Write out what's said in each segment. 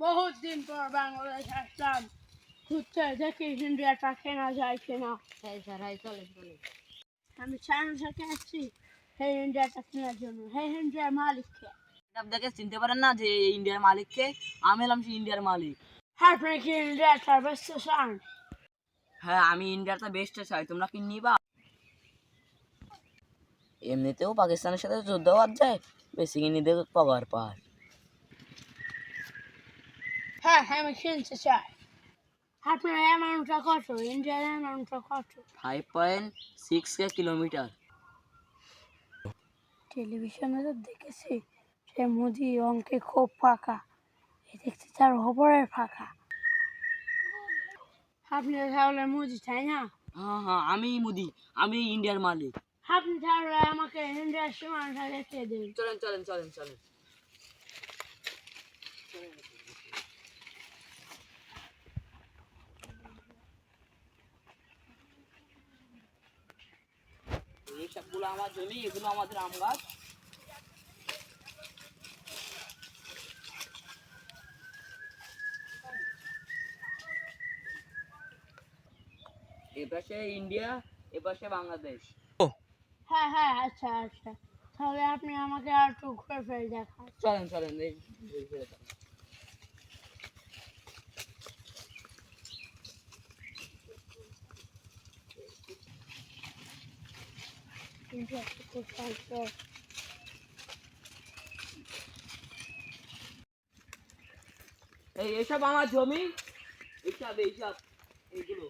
বহুত দিন পর বাংলাদেশ আসলাম। ঘুরতে দেখি ইন্ডিয়াটা কেনা যায় কিনা। হ্যাঁ হ্যাঁ চলেন আমি চায়না থেকে আসছি সেই ইন্ডিয়াটা কেনার জন্য সেই ইন্ডিয়ার মালিককে। আপনাকে চিনতে পারেন না যে ইন্ডিয়ার মালিককে। আমি হলাম সেই ইন্ডিয়ার মালিক। হ্যাঁ আপনি কি ইন্ডিয়াটা বেচতে চান হ্যাঁ আমি ইন্ডিয়াটা বেস্ট চাই। তোমরা কি নিবা? এমনিতেও পাকিস্তানের সাথে যুদ্ধ হওয়ার যায়। বেশি কিনে পাওয়ার পার হ্যাঁ হ্যাঁ আমি কিনতে চাই আপনার অ্যামাউন্টটা কত ইন্ডিয়ার অ্যামাউন্টটা কত ফাইভ পয়েন্ট সিক্স কে কিলোমিটার টেলিভিশনে তো দেখেছি সে মোদি অঙ্কে খুব ফাঁকা। এই দেখছি তার ওপরের ফাঁকা। আপনি তাহলে মোদি তাই না? হ্যাঁ হ্যাঁ আমি মুদি আমি ইন্ডিয়ার মালিক। আপনি তাহলে আমাকে ইন্ডিয়ার সীমানাটা দেখিয়ে দিন। চলেন চলেন চলেন চলেন। সবগুলো আমার জমি এগুলো আমাদের আম গাছ। এপাশে ইন্ডিয়া এপাশে বাংলাদেশ। হ্যাঁ হ্যাঁ আচ্ছা আচ্ছা। তাহলে আপনি আমাকে আর একটু ঘুরে ফিরে দেখান। চলেন চলেন এই এই সুন্দর। এই, এসব আমার জমি এইসব এইসব, এইগুলো।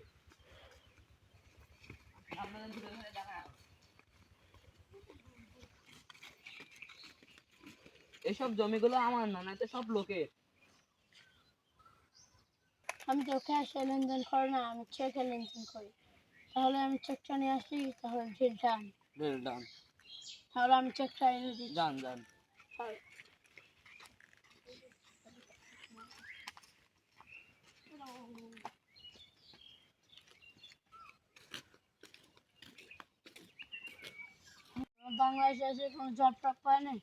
এসব জমিগুলো আমার না না সব লোকের আমি তো ক্যাশে লেনদেন করি না, আমি চেকে লেনদেন করি তাহলে আমি চেকটা নিয়ে আসি, তাহলে যান ডান তাহলে আমি চেকটা এনে দিচ্ছি যান যান বাংলাদেশে এসে কোনো জব টব পায় নাই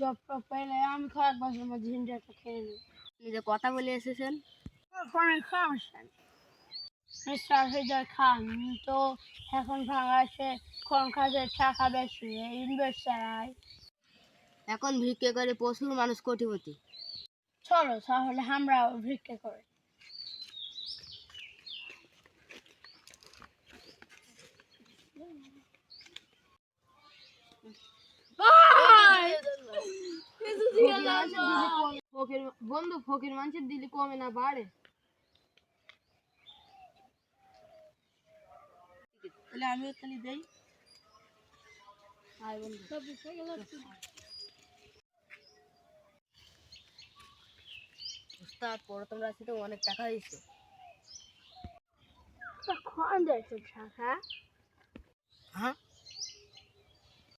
জব টব পাইলে আমি কয়েক বছরের মধ্যে ইন্ডিয়াটা খেয়ে নিই নিজে কথা বলে এসেছেন কোনো সমস্যা নেই খান তো এখন কাজের টাকা বেশি ইনভেস্টার এখন ভিক্ষে করে প্রচুর মানুষ কোটিপতি। চলো তাহলে আমরাও ভিক্ষা করি। বন্ধু ফকির মানুষের দিলে কমে না বাড়ে। তাহলে আমিও তাহলে দেই। উস্তাদ পরে তোমরা আসতে অনেক টাকা দিচ্ছে কখন দেখছ টাকা হ্যাঁ?